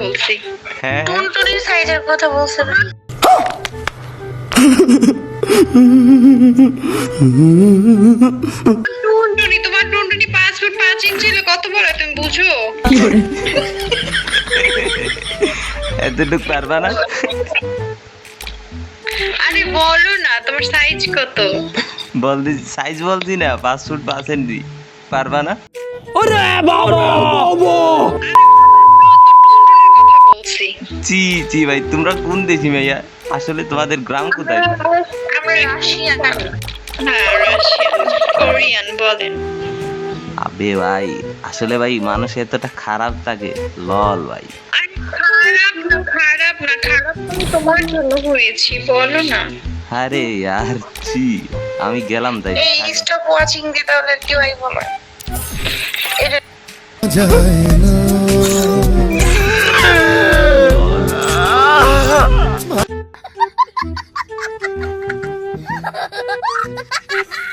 বলছি। হ্যাঁ। টুনটুনির সাইজের কথা বলছে না? টুনটুনি তোমার টুনটুনি পাঁচ ফুট পাঁচ ইঞ্চি হলে কত বড় তুমি বুঝো? এতটুক পারবা না? আরে বলো না তোমার সাইজ কত? বলছি সাইজ বলছি না পাঁচ ফুট পাঁচ ইঞ্চি। পারবা না? কথা চি চি ভাই তোমরা কোন দেশি ভাইয়া? আসলে তোমাদের গ্রাম কোথায়? আমরা রাশিয়ান। হ্যাঁ রাশিয়ান কোরিয়ান বলেন। আবে ভাই আসলে ভাই মানুষ এতটা খারাপ থাকে। লল ভাই। আরে খারাপ না খারাপ না খারাপ আমি তোমার জন্য হয়েছি বলো না। আরে यार চি আমি গেলাম তাই। এই স্টপ ওয়াচিং দিয়ে তাহলে কি হয় বলো? Ha ha ha ha!